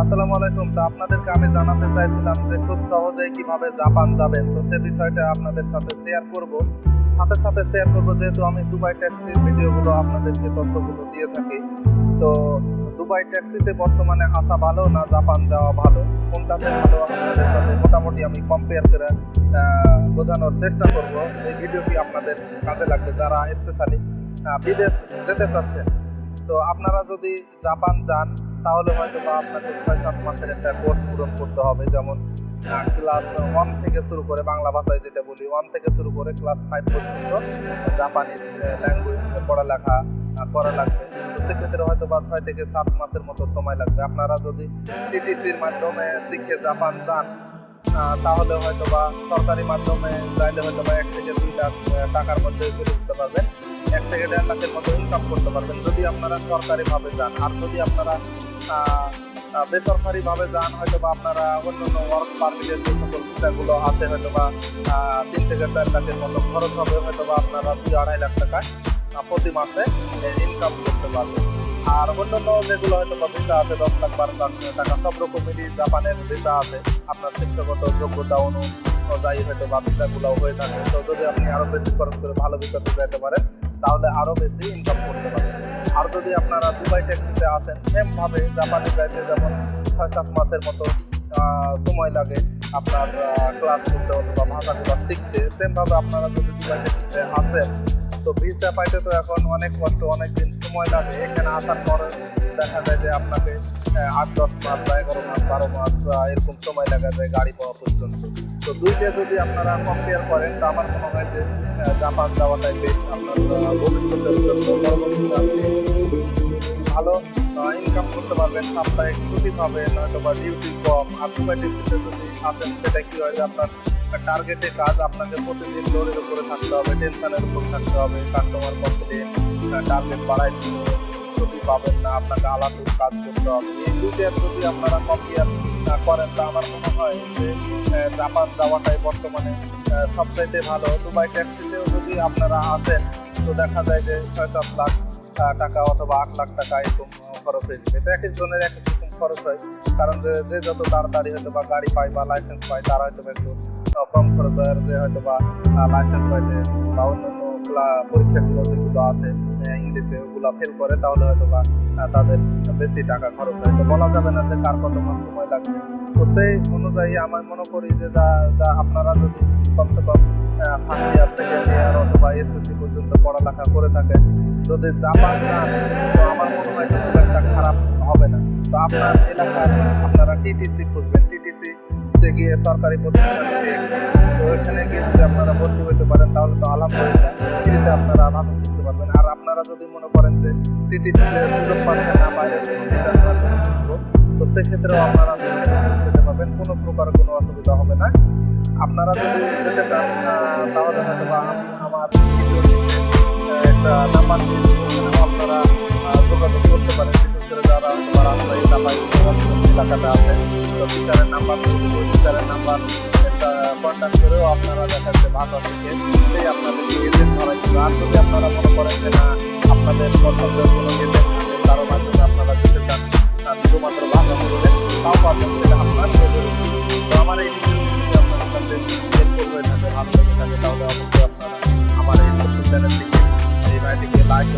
আসসালামু আলাইকুম। তো আপনাদেরকে আমি জানাতে চাইছিলাম যে খুব সহজেই কীভাবে জাপান যাবেন। তো সে বিষয়টা আপনাদের সাথে শেয়ার করব। সাথে সাথে শেয়ার করব যেহেতু আমি দুবাই ট্যাক্সির ভিডিওগুলো আপনাদেরকে তথ্যগুলো দিয়ে থাকি। তো দুবাই ট্যাক্সিতে বর্তমানে আসা ভালো না জাপান যাওয়া ভালো? কোনটাতে ভালো আপনাদের সাথে মোটামুটি আমি কম্পেয়ার করে বোঝানোর চেষ্টা করব। এই ভিডিওটি আপনাদের কাজে লাগবে যারা স্পেশালি বিদেশ যেতে চাচ্ছেন। তো আপনারা যদি জাপান যান তাহলে হয়তো বা আপনাকে ছয় সাত মাসের একটা কোর্স পূরণ করতে হবে। যেমন ক্লাস ওয়ান থেকে শুরু করে বাংলা ভাষায় যেটা বলি ওয়ান থেকে শুরু করে ক্লাস ফাইভ পর্যন্ত জাপানিজ ল্যাঙ্গুয়েজ পড়ালেখা করা লাগবে। সেক্ষেত্রে হয়তো বা ছয় থেকে সাত মাসের মতো সময় লাগবে। আপনারা যদি টিটিসির মাধ্যমে শিখে জাপান যান তাহলে হয়তো বা সরকারি মাধ্যমে চাইলে হয়তো বা এক থেকে দুই লাখ টাকার মধ্যে করে দিতে পারবেন। এক থেকে দেড় লাখের মতো ইনকাম করতে পারবেন। যদি আপনারা সরকারিভাবে যান, আর যদি আপনারা বেসরকারিভাবে যান হয়তো বা আপনারা অন্য অন্য ওয়ার্ক পারমিটের যে সকল ভিসাগুলো আছে হয়তো বা তিন থেকে চার লাখের মতো খরচ হবে হয়তো বা আপনারা দুই আড়াই লাখ টাকায় প্রতি মাসে ইনকাম করতে পারবেন। আর অন্যান্য যেগুলো হয়তো বা ভিসা আছে, দশ লাখ, বারো লাখ টাকা, সব রকমেরই জাপানের ভিসা আছে। আপনার শিক্ষাগত যোগ্যতা অনু অনুযায়ী হয়তো বা ভিসাগুলো হয়ে থাকে। তো যদি আপনি আরও বেশি খরচ করে ভালো ভিসাতে যেতে পারেন, তাহলে আরও বেশি ইনকাম করতে পারবেন। আর যদি আপনারা দুবাই ট্যাক্সিতে আসেন সেম ভাবে জাপানে যাইতে যেমন ছয়, সাত মাসের মতো সময় লাগে আপনার ক্লাস করতে অথবা ভাষাগুলো শিখতে, সেমভাবে আপনারা যদি দুবাই ট্যাক্সিতে আসেন, তো ভিসা পাইতে তো এখন অনেক কষ্ট অনেক দিন সময় লাগে। এখানে আসার পর দেখা যায় যে আপনাকে আট, দশ মাস বা এগারো মাস, বারো মাস এরকম সময় লাগা যায় গাড়ি পাওয়া পর্যন্ত। তো দুইটা যদি আপনারা কম্পেয়ার করেন, তো আমার মনে হয় যে জাপান যাওয়াটাই বেশ আপনার ভালো ইনকাম করতে পারবেন সাপ্তাহিক ছুটি পাবেন হয়তো বা ডিউটি কম। আর দুবাই যদি আসেন, সেটা কি হয় যে, আপনার টার্গেটে কাজ আপনাকে প্রতিদিন লোডের উপরে থাকতে হবে টেনশনের উপর থাকতে হবে কাস্টমার কমপ্লেন টার্গেট বাড়াই দিলে ছুটি পাবেন না, আপনাকে আলাদা কাজ করতে হবে। এই দুইটার যদি আপনারা কম্পেয়ার করেন তা আমার মনে হয় যে জাপান যাওয়াটাই বর্তমানে সবচাইতে ভালো। দুবাই ট্যাক্সিতেও যদি আপনারা আসেন, তো দেখা যায় যে ছয় সাত লাখ টাকা অথবা আট লাখ টাকা এরকম খরচ হয়ে যাবে। তো এক একজনের এক এক রকম খরচ হয়। কারণ যে যে যত তাড়াতাড়ি হয়তো বা গাড়ি পায় বা লাইসেন্স পায়, তারা হয়তো একটু কম খরচ হয়। আর যে হয়তো বা লাইসেন্স পাইতে বা অন্যান্য ক্লা- পরীক্ষাগুলো যেগুলো আছে ইংলিশে ওগুলো ফেল করে, তাহলে হয়তো বা তাদের বেশি টাকা খরচ হয়। তো বলা যাবে না যে কার কত মাস সময় লাগবে। তো সেই অনুযায়ী আমি মনে করি যে যা যা আপনারা যদি কমসে কম ফার্স্ট ইয়ার সেকেন্ড ইয়ার অথবা এসএসসি পর্যন্ত পড়ালেখা করে থাকেন, যদি জাপান যান তো আমার মনে হয় যে খুব একটা খারাপ হবে না। তো আপনার এলাকার আপনারা টিটিসি খুঁজবেন। টিটিসি তে গিয়ে সরকারি প্রতিষ্ঠান তো ওইখানে গিয়ে যদি আপনারা ভর্তি ভাষা শিখতে পারবেন। আর আপনারা যদি মনে করেন যে টিটিসিতে সুযোগ পাচ্ছেন না বাইরে কোনো শিখব তো সেক্ষেত্রেও আপনারা যেতে পারবেন, কোনো প্রকার কোনো অসুবিধা হবে না। আপনারা যদি যেতে চান তাহলে হয়তো বা আমি আমার একটা নাম্বার আপনারা যোগাযোগ করতে পারেন। বিশেষ করে যারা বা রাস্তায় চাপাই এলাকাতে আছে তো টিচারের নাম্বার টিচারের নাম্বার কন্ট্যাক্ট করেও আপনারা দেখাচ্ছে ভাষা থেকে সেই আপনাদের এজেন্ট ধরা কিন্তু আর যদি আপনারা মনে করেন যে না, আপনাদের পছন্দের কোনো এজেন্ট আছে কারও মাধ্যমে আপনারা যেতে চান। শুধুমাত্র ভাষা করবেন আমার এই ভিডিওটি আপনাদের এই চ্যানেলটিকে এই লাইক